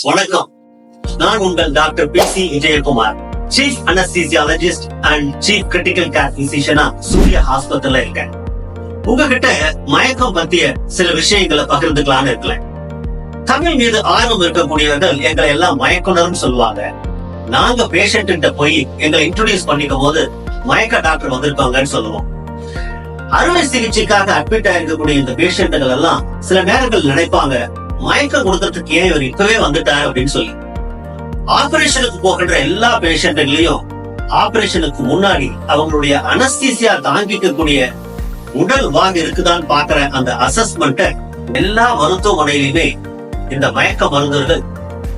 வணக்கம். நான் உங்கள் doctor P C Vijayakumar. Chief anaesthesiologist and chief critical care பிசிஷியனா Surya ஹாஸ்பிட்டல்ல இருக்கேன். உங்ககிட்ட மயக்கம் பத்திய சில விஷயங்களை பகிர்ந்துக்கலான்னு இருக்கேன். தமிழ் மீது ஆர்வம் இருக்கக்கூடியவர்கள் எங்களை எல்லாம் மயக்குனர்னு சொல்லுவாங்க. நாங்க பேஷண்ட் கிட்ட போய் எங்களை இன்ட்ரோடியூஸ் பண்ணிக்கும் போது மயக்க டாக்டர் வந்திருக்காங்கன்னு சொல்லுவோம். அறுவை சிகிச்சைக்காக அட்மிட் ஆயிருக்கக்கூடிய இந்த பேஷண்ட்டுகள் எல்லாம் சில நேரங்கள் நினைப்பாங்க மயக்கம் கொடுக்கறதுக்கு ஏன் இவர் இப்பவே வந்துட்டாரு அப்படின்னு சொல்லி. ஆபரேஷனுக்கு போகின்ற எல்லா பேஷண்ட்களையும் ஆபரேஷனுக்கு முன்னாடி அவங்களுடைய அனஸ்தீசியா தாங்கிக்கக்கூடிய உடல் வாங்க இருக்குதான்னு பாக்குற அந்த அசஸ்மெண்ட்டை எல்லா மருத்துவமனையிலுமே இந்த மயக்க மருந்துகள்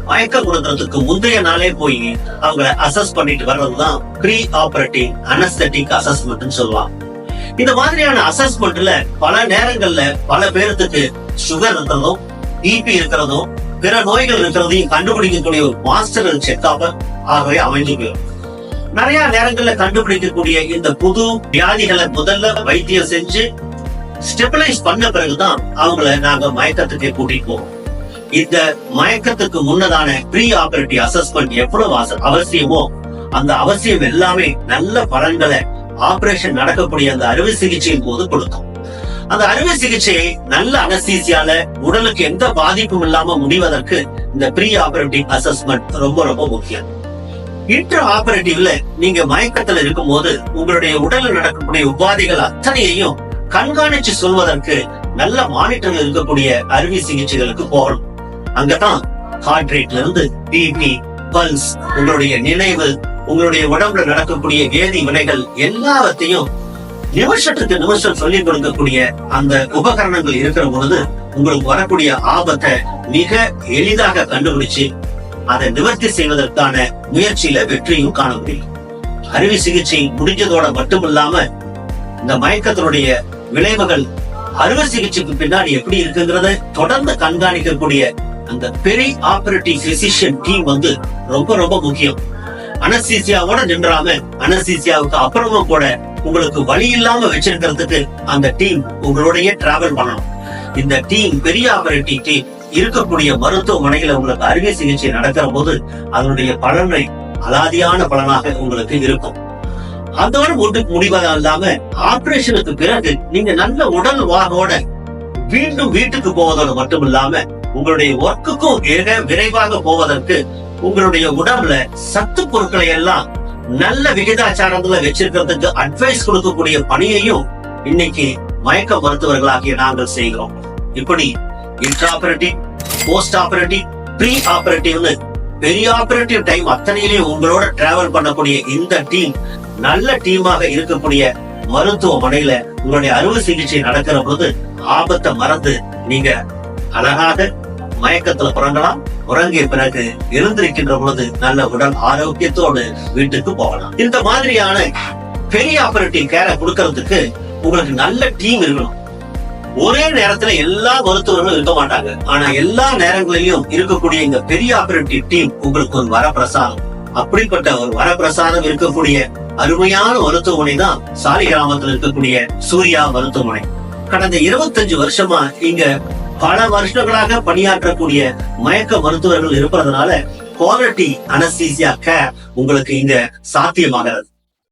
மயக்கம் கொடுக்கறதுக்கு முந்தைய நாளே போய் அவங்கள அசஸ் பண்ணிட்டு வர்றதுதான் ப்ரீ ஆபரேட்டிவ் அனஸ்தட்டிக் அசஸ்மெண்ட் சொல்லுவாங்க இந்த மாதிரியான அசஸ்மெண்ட்ல பல நேரங்கள்ல பல பேர்த்துக்கு சுகர் இருக்கிறதும் பிபி இருக்கிறதும் பிற நோய்கள் இருக்கிறதையும் கண்டுபிடிக்கக்கூடிய ஒரு மாஸ்டர் செக்அப் ஆகவே அமைஞ்சு போயிடும். நிறைய நேரங்கள்ல கண்டுபிடிக்கக்கூடிய இந்த புது வியாதிகளை முதல்ல வைத்தியம் செஞ்சு ஸ்டெபிலைஸ் பண்ண பிறகுதான் அவங்கள நாங்க மயக்கத்துக்கு கூட்டிட்டு போவோம். இந்த மயக்கத்துக்கு முன்னதான ப்ரீ ஆபரேட்டிவ் அசஸ்மெண்ட் எவ்வளவு அவசியமோ அந்த அவசியம் எல்லாமே நல்ல பலன்களை ஆபரேஷன் நடக்கக்கூடிய அந்த அறுவை சிகிச்சையின் போது கொடுக்கும் அந்த அறுவை சிகிச்சையை நல்ல அனஸ்தீசியால உடலுக்கு எந்த பாதிப்பும் இல்லாம முடிவதற்கு இந்த ப்ரீ ஆபரேட்டிவ் அசஸ்மெண்ட் ரொம்ப ரொம்ப முக்கியம். இன்டர் ஆபரேட்டிவ்ல நீங்க மயக்கத்துல இருக்கும்போது உங்களுடைய உடல்ல நடக்கக்கூடிய உபாதைகள் அத்தனையையும் கண்காணிச்சு சொல்வதற்கு நல்ல மானிட்டர்ல இருக்கக்கூடிய அறுவை சிகிச்சைகளுக்கு போகணும். அங்கதான் ஹார்ட் ரேட்ல இருந்து பிபி பல்ஸ் உங்களுடைய நினைவு உங்களுடைய உடம்புல நடக்கக்கூடிய வேதி வினைகள் எல்லாவற்றையும் நிமிஷத்துக்கு நிமிஷம் சொல்லிக் கொடுக்கக்கூடிய அந்த உபகரணங்கள் இருக்கிற பொழுது உங்களுக்கு வரக்கூடிய ஆபத்தை மிக எளிதாக கண்டுபிடிச்சு அதை நிவர்த்தி செய்வதற்கான முயற்சியில வெற்றியும் காண முடியும். அறுவை சிகிச்சை முடிஞ்சதோட மட்டுமில்லாம இந்த மயக்கத்தினுடைய விளைவுகள் அறுவை சிகிச்சைக்கு பின்னாடி எப்படி இருக்குங்கிறத தொடர்ந்து கண்காணிக்கக்கூடிய அந்த பெரிய ஆபரேட்டிவ் பிசிஷியன் டீம் வந்து ரொம்ப ரொம்ப முக்கியம். அனசீசியாவோட நின்றாம அனசீசியாவுக்கு அப்புறமும் கூட உங்களுக்கு வழி இல்லாம வச்சிருக்கிறதுக்கு அந்த டீம் உங்களுடைய டிராவல் பண்ணணும். இந்த டீம் பெரிய ஆபரேட்டிங் டீம் இருக்கக்கூடிய மருத்துவமனையில உங்களுக்கு அறுவை சிகிச்சை நடக்கிற போது அதனுடைய பலனை அலாதியான பலனாக உங்களுக்கு இருக்கும். அதோட ஒன்று முடிவதா இல்லாம ஆபரேஷனுக்கு பிறகு நீங்க நல்ல உடல் வாகோட மீண்டும் வீட்டுக்கு போவதோடு மட்டும் இல்லாம உங்களுடைய ஒர்க்குக்கும் மிக விரைவாக போவதற்கு உங்களுடைய உடம்புல சத்து பொருட்களை எல்லாம் நல்ல விகிதாச்சாரங்களை வச்சிருக்கிறதுக்கு அட்வைஸ் கொடுக்கக்கூடிய பணியையும் இன்னைக்கு மயக்க மருத்துவர்களாகிய நாங்கள் செய்கிறோம். இப்படி இன்ட்ராபரேட்டிவ் போஸ்ட் ஆபரேட்டிவ் ப்ரீ ஆபரேட்டிவ்னு பெரிய ஆபரேட்டிவ் டைம் அத்தனையிலையும் உங்களோட டிராவல் பண்ணக்கூடிய இந்த டீம் நல்ல டீமாக இருக்கக்கூடிய மருத்துவமனையில உங்களுடைய அறுவை சிகிச்சை நடக்கிற போது ஆபத்தை மறந்து நீங்க அழகாக மயக்கத்துல பிறங்கலாம். உறங்கிய பிறகு எழுந்திருக்கின்ற பொழுது நல்ல உடல் ஆரோக்கியத்தோடு வீட்டுக்கு போகலாம். இந்த மாதிரியான பெரிய ஆபரேட்டிவ் கேரை கொடுக்கறதுக்கு உங்களுக்கு நல்ல டீம் இருக்கணும். ஒரே நேரத்துல எல்லா மருத்துவர்களும் இருக்க மாட்டாங்க. ஆனா எல்லா நேரங்களிலும் இருக்கக்கூடிய இந்த பெரிய ஆபரேட்டிவ் டீம் உங்களுக்கு ஒரு வரப்பிரசாதம். அப்படிப்பட்ட ஒரு வரப்பிரசாதம் இருக்கக்கூடிய அருமையான மருத்துவமனை தான் சாலி கிராமத்தில் இருக்கக்கூடிய சூர்யா மருத்துவமனை. கடந்த 25 வருஷமா இங்க பல வருஷங்களாக பணியாற்றக்கூடிய மயக்க மருத்துவர்கள் இருப்பதனால குவாலிட்டி அனஸ்தீசியா கேர் உங்களுக்கு இங்க சாத்தியமாகிறது.